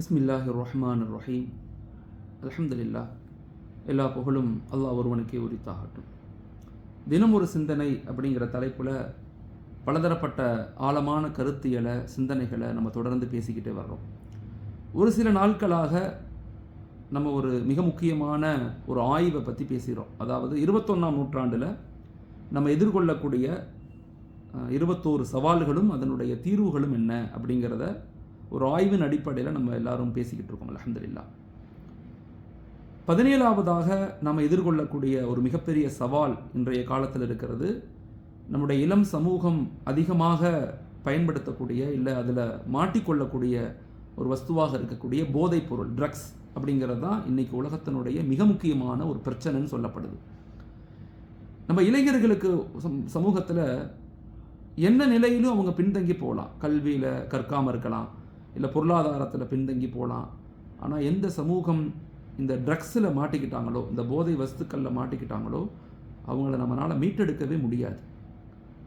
பிஸ்மில்லாஹி ரஹ்மான் ரஹீம் அலமதுல்லா எல்லா புகழும் அல்லாஹ் ஒருவனுக்கே உரித்தாகட்டும். தினம் ஒரு சிந்தனை அப்படிங்கிற தலைப்பில் பலதரப்பட்ட ஆழமான கருத்தியலை சிந்தனைகளை நம்ம தொடர்ந்து பேசிக்கிட்டே வர்றோம். ஒரு சில நாட்களாக நம்ம ஒரு மிக முக்கியமான ஒரு ஆய்வை பற்றி பேசுகிறோம். அதாவது இருபத்தொன்னாம் நூற்றாண்டில் நம்ம எதிர்கொள்ளக்கூடிய இருபத்தோரு சவால்களும் அதனுடைய தீர்வுகளும் என்ன அப்படிங்கிறத ஒரு ஆய்வின் அடிப்படையில் நம்ம எல்லாரும் பேசிக்கிட்டு இருக்கோம் அலமதுல்லா பதினேழாவதாக நம்ம எதிர்கொள்ளக்கூடிய ஒரு மிகப்பெரிய சவால் இன்றைய காலத்தில் இருக்கிறது. நம்முடைய இளம் சமூகம் அதிகமாக பயன்படுத்தக்கூடிய இல்லை அதில் மாட்டிக்கொள்ளக்கூடிய ஒரு வஸ்துவாக இருக்கக்கூடிய போதைப் பொருள் ட்ரக்ஸ் அப்படிங்கிறது தான் இன்றைக்கி உலகத்தினுடைய மிக முக்கியமான ஒரு பிரச்சனைன்னு சொல்லப்படுது. நம்ம இளைஞர்களுக்கு சம்- சமூகத்தில் என்ன நிலையிலும் அவங்க பின்தங்கி போகலாம். கல்வியில் கற்காமல் இருக்கலாம். இல்லை பொருளாதாரத்தில் பின்தங்கி போகலாம் ஆனால் எந்த சமூகம் இந்த ட்ரக்ஸில் மாட்டிக்கிட்டாங்களோ இந்த போதை வஸ்துக்களில் மாட்டிக்கிட்டாங்களோ அவங்கள நம்மளால் மீட்டெடுக்கவே முடியாது.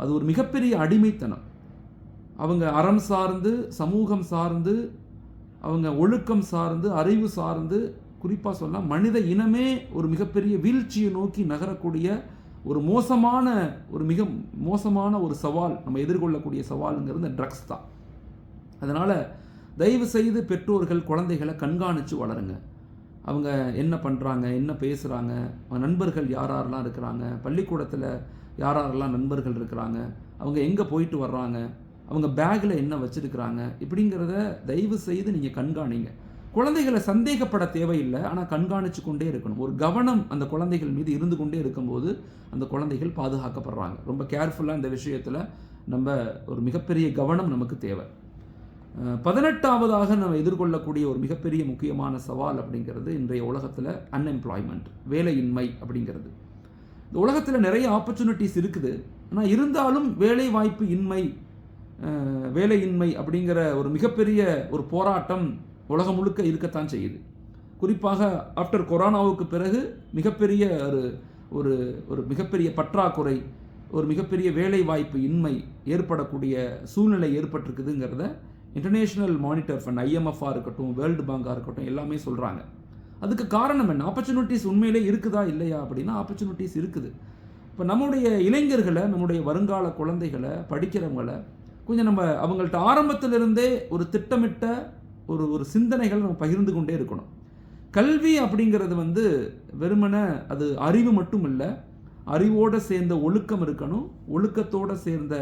அது ஒரு மிகப்பெரிய அடிமைத்தனம். அவங்க அறம் சார்ந்து சமூகம் சார்ந்து அவங்க ஒழுக்கம் சார்ந்து அறிவு சார்ந்து குறிப்பாக சொன்னால் மனித இனமே ஒரு மிகப்பெரிய வீழ்ச்சியை நோக்கி நகரக்கூடிய ஒரு மோசமான ஒரு மிக மோசமான ஒரு சவால் நம்ம எதிர்கொள்ளக்கூடிய சவாலுங்கிறது இந்த ட்ரக்ஸ் தான். அதனால் தயவு செய்து பெற்றோர்கள் குழந்தைகளை கண்காணித்து வளருங்க. அவங்க என்ன பண்ணுறாங்க என்ன பேசுகிறாங்க நண்பர்கள் யார் யாரெல்லாம் இருக்கிறாங்க பள்ளிக்கூடத்தில் யார் யாரெல்லாம் நண்பர்கள் இருக்கிறாங்க அவங்க எங்கே போயிட்டு வர்றாங்க அவங்க பேக்கில் என்ன வச்சுருக்கிறாங்க இப்படிங்கிறத தயவு செய்து நீங்கள் கண்காணிங்க. குழந்தைகளை சந்தேகப்பட தேவையில்லை ஆனால் கண்காணித்து கொண்டே இருக்கணும். ஒரு கவனம் அந்த குழந்தைகள் மீது இருந்து கொண்டே இருக்கும்போது அந்த குழந்தைகள் பாதுகாக்கப்படுறாங்க. ரொம்ப கேர்ஃபுல்லாக இந்த விஷயத்தில் நம்ம ஒரு மிகப்பெரிய கவனம் நமக்கு தேவை. பதினெட்டாவதாக நம்ம எதிர்கொள்ளக்கூடிய ஒரு மிகப்பெரிய முக்கியமான சவால் அப்படிங்கிறது இன்றைய உலகத்தில் அன்எம்ப்ளாய்மெண்ட் வேலையின்மை அப்படிங்கிறது. இந்த உலகத்தில் நிறைய ஆப்பர்ச்சுனிட்டிஸ் இருக்குது. ஆனால் இருந்தாலும் வேலை வாய்ப்பு இன்மை வேலையின்மை அப்படிங்கிற ஒரு மிகப்பெரிய ஒரு போராட்டம் உலகம் முழுக்க இருக்கத்தான் செய்யுது. குறிப்பாக ஆஃப்டர் கொரோனாவுக்கு பிறகு மிகப்பெரிய ஒரு ஒரு ஒரு மிகப்பெரிய பற்றாக்குறை ஒரு மிகப்பெரிய வேலை வாய்ப்பு இன்மை ஏற்படக்கூடிய சூழ்நிலை ஏற்பட்டிருக்குதுங்கிறத இன்டர்நேஷ்னல் மானிட்டர் ஃபண்ட் ஐஎம்எஃபாக இருக்கட்டும் வேர்ல்டு பேங்காக இருக்கட்டும் எல்லாமே சொல்கிறாங்க அதுக்கு காரணம் என்ன? ஆப்பர்ச்சுனிட்டிஸ் உண்மையிலே இருக்குதா இல்லையா அப்படின்னா ஆப்பர்ச்சுனிட்டிஸ் இருக்குது. இப்போ நம்முடைய இளைஞர்களை நம்முடைய வருங்கால குழந்தைகளை படிக்கிறவங்களை கொஞ்சம் நம்ம அவங்கள்ட்ட ஆரம்பத்திலிருந்தே ஒரு திட்டமிட்ட ஒரு ஒரு சிந்தனைகளை நம்ம பகிர்ந்து கொண்டே இருக்கணும். கல்வி அப்படிங்கிறது வந்து வெறுமனே அது அறிவு மட்டும் இல்லை அறிவோடு சேர்ந்த ஒழுக்கம் இருக்கணும் ஒழுக்கத்தோடு சேர்ந்த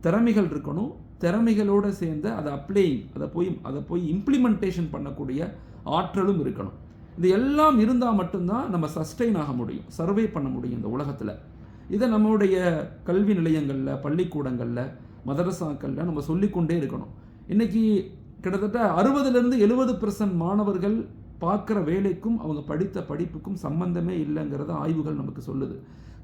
திறமைகள் இருக்கணும் திறமைகளோடு சேர்ந்து அதை அப்ளைங் அதை போய் அதை போய் இம்ப்ளிமெண்டேஷன் பண்ணக்கூடிய ஆற்றலும் இருக்கணும். இது எல்லாம் இருந்தால் மட்டும்தான் நம்ம சஸ்டெயின் ஆக முடியும் சர்வே பண்ண முடியும் இந்த உலகத்தில். இதை நம்மளுடைய கல்வி நிலையங்களில் பள்ளிக்கூடங்களில் மதரசாக்களில் நம்ம சொல்லிக்கொண்டே இருக்கணும். இன்றைக்கி கிட்டத்தட்ட அறுபதுலேருந்து எழுபது பெர்சன்ட் மாணவர்கள் பார்க்குற வேலைக்கும் அவங்க படித்த படிப்புக்கும் சம்பந்தமே இல்லைங்கிறத ஆய்வுகள் நமக்கு சொல்லுது.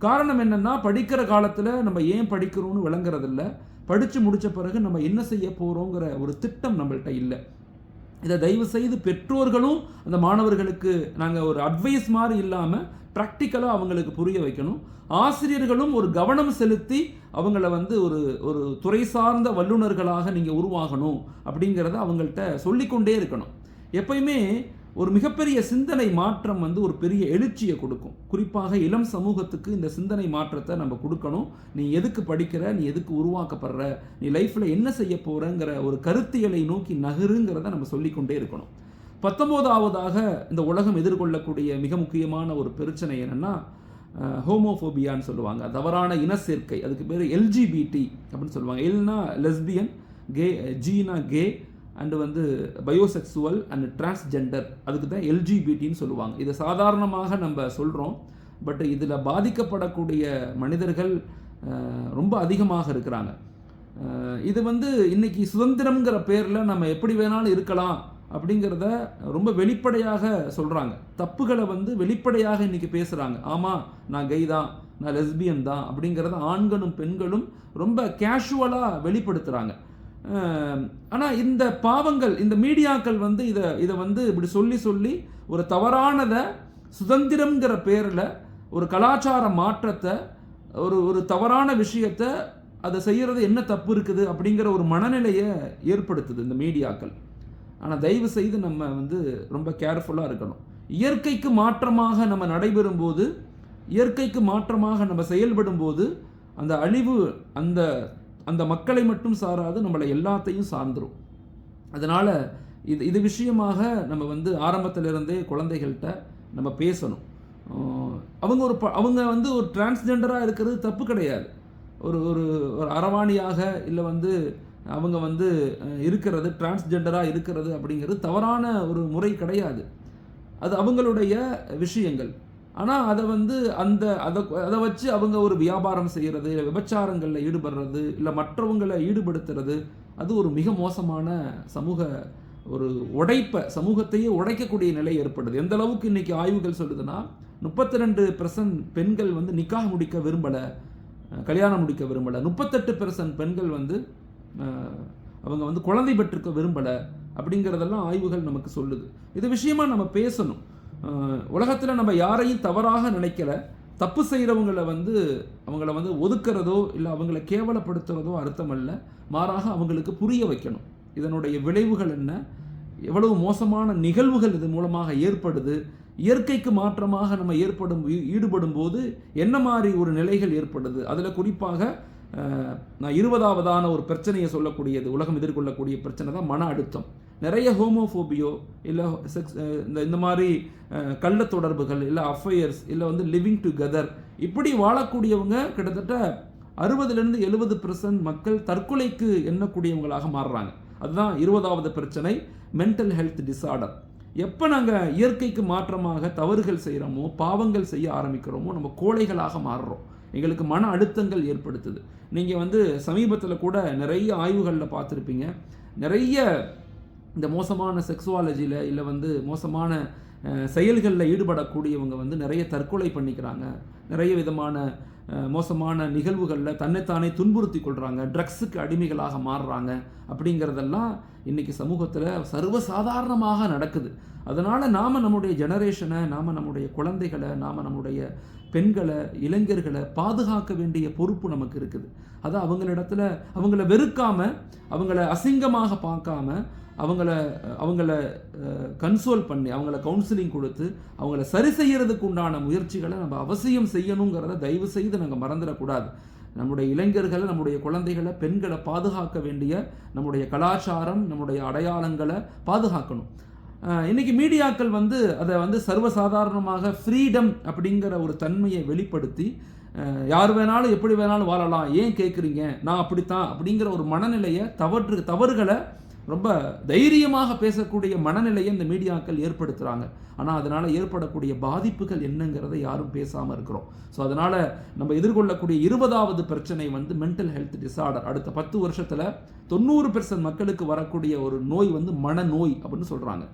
காரணம் என்னன்னா படிக்கிற காலத்தில் நம்ம ஏன் படிக்கிறோம்னு விளங்குறதில்ல. படித்து முடித்த பிறகு நம்ம என்ன செய்ய போகிறோங்கிற ஒரு திட்டம் நம்மள்கிட்ட இல்லை. இதை தயவு செய்து பெற்றோர்களும் அந்த மாணவர்களுக்கு நாங்கள் ஒரு அட்வைஸ் மாதிரி இல்லாமல் ப்ராக்டிக்கலாக அவங்களுக்கு புரிய வைக்கணும். ஆசிரியர்களும் ஒரு கவனம் செலுத்தி அவங்கள வந்து ஒரு ஒரு துறை சார்ந்த வல்லுநர்களாக நீங்கள் உருவாகணும் அப்படிங்கிறத அவங்கள்ட்ட சொல்லிக்கொண்டே இருக்கணும். எப்பயுமே ஒரு மிகப்பெரிய சிந்தனை மாற்றம் வந்து ஒரு பெரிய எழுச்சியை கொடுக்கும். குறிப்பாக இளம் சமூகத்துக்கு இந்த சிந்தனை மாற்றத்தை நம்ம கொடுக்கணும். நீ எதுக்கு படிக்கிற? நீ எதுக்கு உருவாக்கப்படுற? நீ லைஃப்பில் என்ன செய்ய போகிறங்கிற ஒரு கருத்தியலை நோக்கி நகருங்கிறத நம்ம சொல்லிக்கொண்டே இருக்கணும். பத்தொம்போதாவதாக இந்த உலகம் எதிர்கொள்ளக்கூடிய மிக முக்கியமான ஒரு பிரச்சனை என்னென்னா ஹோமோஃபோபியான்னு சொல்லுவாங்க. தவறான இன சேர்க்கை. அதுக்கு பேர் எல்ஜிபிடி அப்படின்னு சொல்லுவாங்க. எல்னா லெஸ்பியன் கே ஜீனா கே அண்டு வந்து பயோசெக்சுவல் அண்ட் டிரான்ஸ்ஜெண்டர் அதுக்கு தான் எல்ஜிபிடின்னு சொல்லுவாங்க. இதை சாதாரணமாக நம்ம சொல்கிறோம் பட் இதில் பாதிக்கப்படக்கூடிய மனிதர்கள் ரொம்ப அதிகமாக இருக்கிறாங்க. இது வந்து இன்னைக்கு சுதந்திரம்ங்கிற பேரில் நம்ம எப்படி வேணாலும் இருக்கலாம் அப்படிங்கிறத ரொம்ப வெளிப்படையாக சொல்கிறாங்க தப்புகளை வந்து வெளிப்படையாக இன்றைக்கி பேசுகிறாங்க ஆமாம் நான் கை தான் நான் லெஸ்பியன் தான் அப்படிங்கிறத ஆண்களும் பெண்களும் ரொம்ப கேஷுவலாக வெளிப்படுத்துகிறாங்க ஆனால் இந்த பாவங்கள் இந்த மீடியாக்கள் வந்து இதை இதை வந்து இப்படி சொல்லி சொல்லி ஒரு தவறானதை சுதந்திரம்ங்கிற பேரில் ஒரு கலாச்சார மாற்றத்தை ஒரு ஒரு தவறான விஷயத்தை அதை செய்கிறது என்ன தப்பு இருக்குது அப்படிங்கிற ஒரு மனநிலையை ஏற்படுத்துது இந்த மீடியாக்கள். ஆனால் தயவு செய்து நம்ம வந்து ரொம்ப கேர்ஃபுல்லாக இருக்கணும். இயற்கைக்கு மாற்றமாக நம்ம நடைபெறும் போது இயற்கைக்கு மாற்றமாக நம்ம செயல்படும் போது அந்த அழிவு அந்த அந்த மக்களை மட்டும் சாராது நம்மளை எல்லாத்தையும் சார்ந்துடும் அதனால் இது இது விஷயமாக நம்ம வந்து ஆரம்பத்திலிருந்தே குழந்தைகள்கிட்ட நம்ம பேசணும். அவங்க ஒரு ப அவங்க வந்து ஒரு டிரான்ஸ்ஜெண்டராக இருக்கிறது தப்பு கிடையாது. ஒரு ஒரு ஒரு அரவாணியாக இல்லை வந்து அவங்க வந்து இருக்கிறது டிரான்ஸ்ஜெண்டராக இருக்கிறது அப்படிங்கிறது தவறான ஒரு முறை கிடையாது. அது அவங்களுடைய விஷயங்கள். ஆனால் அதை வந்து அந்த அதை அதை வச்சு அவங்க ஒரு வியாபாரம் செய்கிறது இல்லை விபச்சாரங்களில் ஈடுபடுறது இல்லை மற்றவங்களை ஈடுபடுத்துறது அது ஒரு மிக மோசமான சமூக ஒரு உடைப்பை சமூகத்தையே உடைக்கக்கூடிய நிலை ஏற்படுது. எந்த அளவுக்கு இன்னைக்கு ஆய்வுகள் சொல்லுதுன்னா முப்பத்தி ரெண்டு பெண்கள் வந்து நிக்காக முடிக்க விரும்பலை கல்யாணம் முடிக்க விரும்பலை. முப்பத்தெட்டு பெண்கள் வந்து அவங்க வந்து குழந்தை பெற்றுக்க விரும்பலை அப்படிங்கிறதெல்லாம் ஆய்வுகள் நமக்கு சொல்லுது. இது விஷயமா நம்ம பேசணும். உலகத்தில் நம்ம யாரையும் தவறாக நினைக்கல. தப்பு செய்கிறவங்கள வந்து அவங்கள வந்து ஒதுக்குறதோ இல்லை அவங்கள கேவலப்படுத்துகிறதோ அர்த்தம் அல்ல. மாறாக அவங்களுக்கு புரிய வைக்கணும். இதனுடைய விளைவுகள் என்ன? எவ்வளவு மோசமான நிகழ்வுகள் இது மூலமாக ஏற்படுது. இயற்கைக்கு மாற்றமாக நம்ம ஏற்படும் ஈ- ஈடுபடும் போது என்ன மாதிரி ஒரு நிலைகள் ஏற்படுது? அதில் குறிப்பாக நான் இருபதாவதான ஒரு பிரச்சனையை சொல்லக்கூடியது உலகம் எதிர்கொள்ளக்கூடிய பிரச்சனை தான் மன அழுத்தம். நிறைய ஹோமோஃபோபியோ இல்லை செக்ஸ் இந்த இந்த மாதிரி கள்ள தொடர்புகள் இல்லை அஃபையர்ஸ் இல்லை வந்து லிவிங் டுகெதர் இப்படி வாழக்கூடியவங்க கிட்டத்தட்ட அறுபதுலேருந்து எழுபது மக்கள் தற்கொலைக்கு எண்ணக்கூடியவங்களாக மாறுறாங்க. அதுதான் இருபதாவது பிரச்சனை மென்டல் ஹெல்த் டிஸார்டர் எப்போ நாங்கள் இயற்கைக்கு மாற்றமாக தவறுகள் செய்கிறோமோ பாவங்கள் செய்ய ஆரம்பிக்கிறோமோ நம்ம கோழைகளாக மாறுறோம். எங்களுக்கு மன அழுத்தங்கள் ஏற்படுத்துது. நீங்கள் வந்து சமீபத்தில் கூட நிறைய ஆய்வுகளில் பார்த்துருப்பீங்க. நிறைய இந்த மோசமான செக்ஸுவாலஜியில் இல்லை வந்து மோசமான செயல்களில் ஈடுபடக்கூடியவங்க வந்து நிறைய தற்கொலை பண்ணிக்கிறாங்க. நிறைய விதமான மோசமான நிகழ்வுகளில் தன்னைத்தானே துன்புறுத்தி கொள்கிறாங்க ட்ரக்ஸுக்கு அடிமைகளாக மாறுறாங்க. அப்படிங்கிறதெல்லாம் இன்றைக்கி சமூகத்தில் சர்வசாதாரணமாக நடக்குது. அதனால் நாம் நம்முடைய ஜெனரேஷனை நாம் நம்முடைய குழந்தைகளை நாம் நம்முடைய பெண்களை இளைஞர்களை பாதுகாக்க வேண்டிய பொறுப்பு நமக்கு இருக்குது. அது அவங்களிடத்துல அவங்கள வெறுக்காம அவங்கள அசிங்கமாக பார்க்காம அவங்கள அவங்கள கன்சோல் பண்ணி அவங்கள கவுன்சிலிங் கொடுத்து அவங்கள சரி செய்கிறதுக்கு உண்டான முயற்சிகளை நம்ம அவசியம் செய்யணுங்கிறத தயவு செய்து நாங்கள் மறந்துடக்கூடாது. நம்முடைய இளைஞர்களை நம்முடைய குழந்தைகளை பெண்களை பாதுகாக்க வேண்டிய நம்முடைய கலாச்சாரம் நம்முடைய அடையாளங்களை பாதுகாக்கணும். இன்றைக்கி மீடியாக்கள் வந்து அதை வந்து சர்வசாதாரணமாக ஃப்ரீடம் அப்படிங்கிற ஒரு தன்மையை வெளிப்படுத்தி யார் வேணாலும் எப்படி வேணாலும் வாழலாம். ஏன் கேட்குறீங்க நான் அப்படித்தான் அப்படிங்கிற ஒரு மனநிலையை தவறு தவறுகளை ரொம்ப தைரியமாக பேசக்கூடிய மனநிலையை இந்த மீடியாக்கள் ஏற்படுத்துகிறாங்க ஆனால் அதனால் ஏற்படக்கூடிய பாதிப்புகள் என்னங்கிறதை யாரும் பேசாமல் இருக்கிறோம். ஸோ அதனால் நம்ம எதிர்கொள்ளக்கூடிய இருபதாவது பிரச்சனை வந்து மென்டல் ஹெல்த் டிசார்டர் அடுத்த பத்து வருஷத்தில் தொண்ணூறு பெர்சன்ட் மக்களுக்கு வரக்கூடிய ஒரு நோய் வந்து மனநோய் அப்படின்னு சொல்கிறாங்க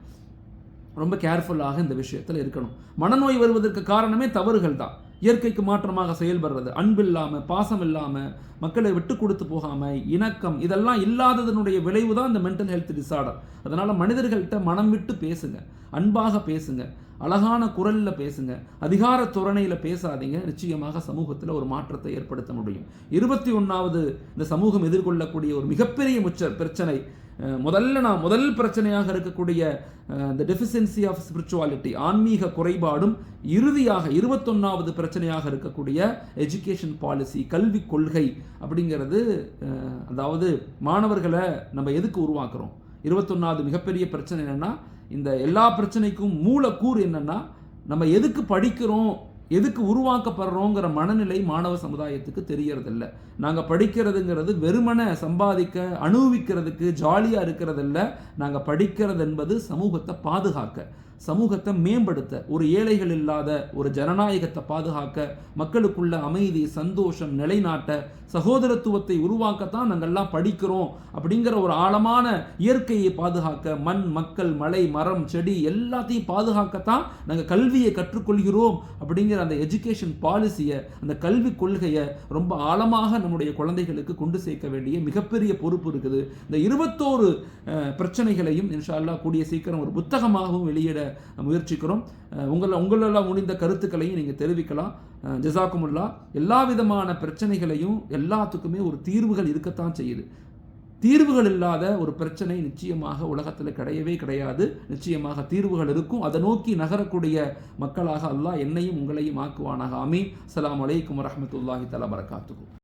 ரொம்ப கேர்ஃபுல்லாக இந்த விஷயத்தில் இருக்கணும். மனநோய் வருவதற்கு காரணமே தவறுகள் தான். இயற்கைக்கு மாற்றமாக செயல்படுறது. அன்பு இல்லாமல் பாசம் இல்லாமல் மக்களை விட்டு கொடுத்து போகாமல் இணக்கம் இதெல்லாம் இல்லாததனுடைய விளைவு தான் இந்த மென்டல் ஹெல்த் டிசார்டர் அதனால் மனிதர்கள்ட்ட மனம் விட்டு பேசுங்க. அன்பாக பேசுங்க. அழகான குரலில் பேசுங்க. அதிகார துறனையில் பேசாதீங்க. நிச்சயமாக சமூகத்தில் ஒரு மாற்றத்தை ஏற்படுத்த முடியும். இருபத்தி ஒன்றாவது இந்த சமூகம் எதிர்கொள்ளக்கூடிய ஒரு மிகப்பெரிய முச்ச பிரச்சனை முதல்ல நான் முதல் பிரச்சனையாக இருக்கக்கூடிய இந்த டெஃபிசியன்சி ஆஃப் ஸ்பிரிச்சுவாலிட்டி ஆன்மீக குறைபாடும் இறுதியாக இருபத்தொன்னாவது பிரச்சனையாக இருக்கக்கூடிய எஜுகேஷன் பாலிசி கல்வி கொள்கை அப்படிங்கிறது அதாவது மாணவர்களை நம்ம எதுக்கு உருவாக்குறோம்? இருபத்தொன்னாவது மிகப்பெரிய பிரச்சனை என்னென்னா இந்த எல்லா பிரச்சனைக்கும் மூலக்கூறு என்னென்னா நம்ம எதுக்கு படிக்கிறோம்? எதுக்கு உருவாக்கப்படுறோங்கிற மனநிலை மாணவ சமுதாயத்துக்கு தெரியறதில்ல. நாங்கள் படிக்கிறதுங்கிறது வெறுமனை சம்பாதிக்க அனுபவிக்கிறதுக்கு ஜாலியாக இருக்கிறதில்ல. நாங்கள் படிக்கிறது என்பது சமூகத்தை பாதுகாக்க. சமூகத்தை மேம்படுத்த ஒரு ஏழைகள் இல்லாத ஒரு ஜனநாயகத்தை பாதுகாக்க மக்களுக்குள்ள அமைதி சந்தோஷம் நிலைநாட்ட சகோதரத்துவத்தை உருவாக்கத்தான் நாங்கள்லாம் படிக்கிறோம் அப்படிங்கிற ஒரு ஆழமான இயற்கையை பாதுகாக்க மண் மக்கள் மலை மரம் செடி எல்லாத்தையும் பாதுகாக்கத்தான் நாங்கள் கல்வியை கற்றுக்கொள்கிறோம் அப்படிங்கிற அந்த எஜுகேஷன் பாலிசியை அந்த கல்வி கொள்கையை ரொம்ப ஆழமாக நம்முடைய குழந்தைகளுக்கு கொண்டு சேர்க்க வேண்டிய மிகப்பெரிய பொறுப்பு இருக்குது. இந்த இருபத்தோரு பிரச்சனைகளையும் இன்ஷா கூடிய சீக்கிரம் ஒரு புத்தகமாகவும் வெளியிட முயற்சிக்கிறோம். உங்களை உங்கள உங்களெல்லாம் முடிந்த கருத்துக்களையும் நீங்கள் தெரிவிக்கலாம். ஜசாக்குமுல்லா எல்லா விதமான பிரச்சனைகளையும் எல்லாத்துக்குமே ஒரு தீர்வுகள் இருக்கத்தான் செய்யுது. தீர்வுகள் இல்லாத ஒரு பிரச்சனை நிச்சயமாக உலகத்தில் கிடையவே கிடையாது. நிச்சயமாக தீர்வுகள் இருக்கும். அதை நோக்கி நகரக்கூடிய மக்களாக அல்லாஹ் என்னையும் உங்களையும் ஆக்குவானாக. அமீன் அலாம் அலைக்கும் வரமத்துல்லாஹி தலா பரகாத்துஹு.